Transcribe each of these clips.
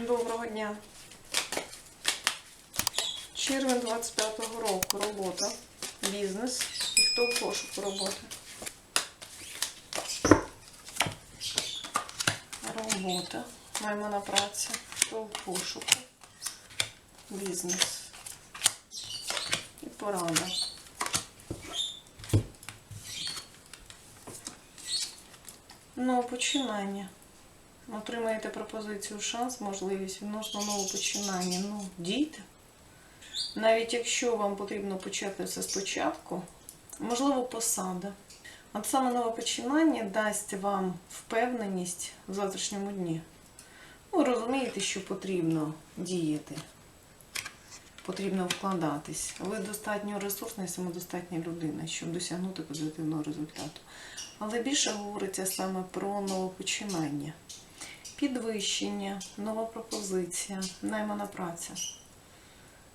Доброго дня. Червень 25-го року. Робота. Бізнес. І хто в пошуку роботи? Робота. Маймана праця. Хто в пошуку? Бізнес. І порада. Ну, починання. Отримаєте пропозицію, шанс, можливість відносно нового починання. Ну, дійте. Навіть якщо вам потрібно почати все спочатку, можливо, посада. От саме нове починання дасть вам впевненість в завтрашньому дні. Ви розумієте, що потрібно діяти, потрібно вкладатись. Ви достатньо ресурсна і самодостатня людина, щоб досягнути позитивного результату. Але більше говориться саме про новопочинання підвищення, нова пропозиція, наймана праця.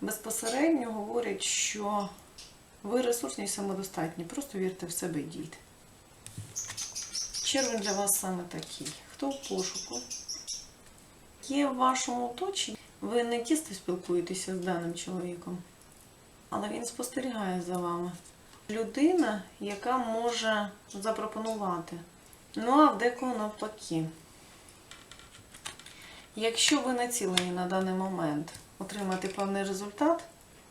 Безпосередньо говорять, що ви ресурсні і самодостатні, просто вірте в себе і дійте. Червень для вас саме такий. Хто в пошуку? Є в вашому оточенні. Ви не тісто спілкуєтеся з даним чоловіком, але він спостерігає за вами. Людина, яка може запропонувати. Ну а в декого навпаки. Якщо ви націлені на даний момент отримати певний результат,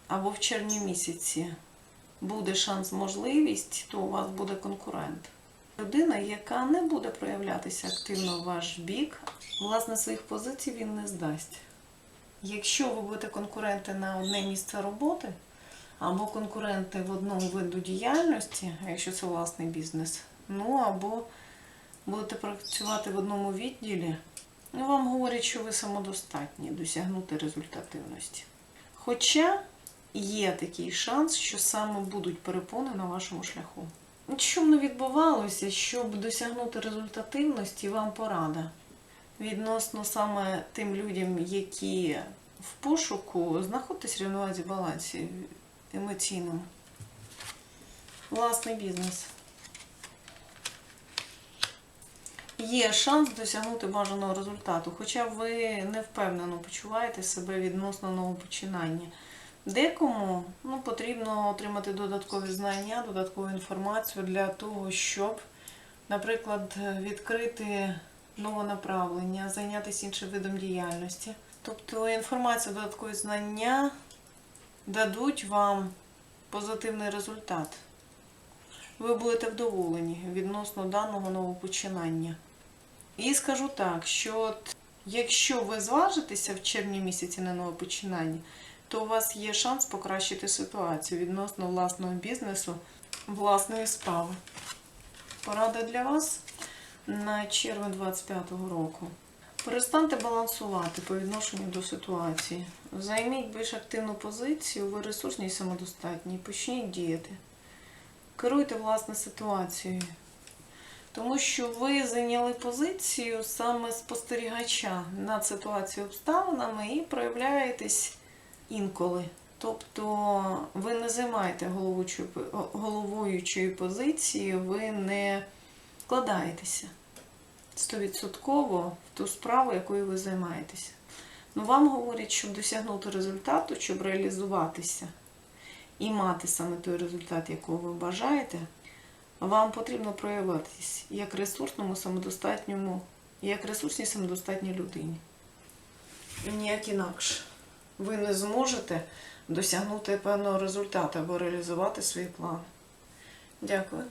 або в червні місяці буде шанс, можливість, то у вас буде конкурент. Людина, яка не буде проявлятися активно в ваш бік, власне, своїх позицій він не здасть. Якщо ви будете конкуренти на одне місце роботи, або конкуренти в одному виду діяльності, якщо це власний бізнес, ну або будете працювати в одному відділі, Ну, вам говорять, що ви самодостатні досягнути результативності. Хоча є такий шанс, що саме будуть перепони на вашому шляху. Що б не відбувалося, щоб досягнути результативності, вам порада. Відносно саме тим людям, які в пошуку, знаходитесь в рівновазі балансі емоційному. Власний бізнес. Є шанс досягнути бажаного результату, хоча ви не впевнено почуваєте себе відносно нового починання. Декому ну, потрібно отримати додаткові знання, додаткову інформацію для того, щоб, наприклад, відкрити нове направлення, зайнятися іншим видом діяльності. Тобто інформація, додаткові знання дадуть вам позитивний результат. Ви будете вдоволені відносно даного нового починання. І скажу так, що от, якщо ви зважитеся в червні місяці на нове починання, то у вас є шанс покращити ситуацію відносно власного бізнесу, власної справи. Порада для вас на червень 25-го року. Перестаньте балансувати по відношенню до ситуації. Займіть більш активну позицію, ви ресурсні і самодостатні. Почніть діяти. Керуйте власне ситуацією. Тому що ви зайняли позицію саме спостерігача над ситуацією обставинами і проявляєтесь інколи. Тобто ви не займаєте головуючої, позиції, ви не вкладаєтеся стовідсотково в ту справу, якою ви займаєтеся. Ну, вам говорять, щоб досягнути результату, щоб реалізуватися і мати саме той результат, якого ви бажаєте, вам потрібно проявитись як ресурсному, самодостатньому, як ресурсній самодостатній людині. І ніяк інакше. Ви не зможете досягнути певного результату або реалізувати свої плани. Дякую.